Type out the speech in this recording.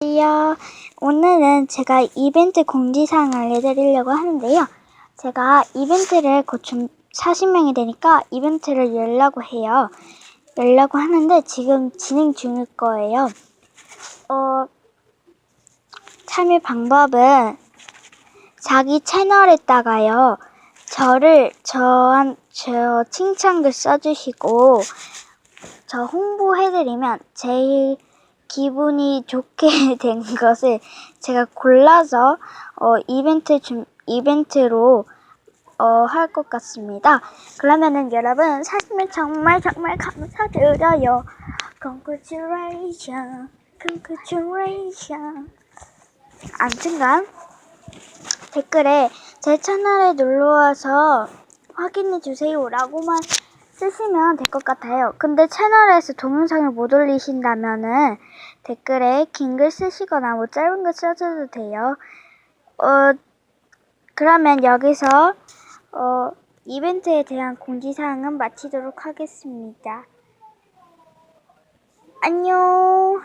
안녕하세요. 오늘은 제가 이벤트 공지사항 알려드리려고 하는데요. 제가 이벤트를 곧 좀 40명이 되니까 이벤트를 열려고 해요. 열려고 하는데 지금 진행 중일 거예요. 어, 참여 방법은 자기 채널에다가요. 저를 저한 저 칭찬글 써주시고 저 홍보해드리면 제일 기분이 좋게 된 것을 제가 골라서 어, 이벤트 준 이벤트로 어, 할 것 같습니다. 그러면은 여러분 사실 정말 정말 감사드려요. Congratulations, congratulations. 아무튼간 댓글에 제 채널에 놀러와서 확인해 주세요라고만 쓰시면 될 것 같아요. 근데 채널에서 동영상을 못 올리신다면은 댓글에 긴 글 쓰시거나 뭐 짧은 글 써줘도 돼요. 어, 그러면 여기서 어, 이벤트에 대한 공지사항은 마치도록 하겠습니다. 안녕.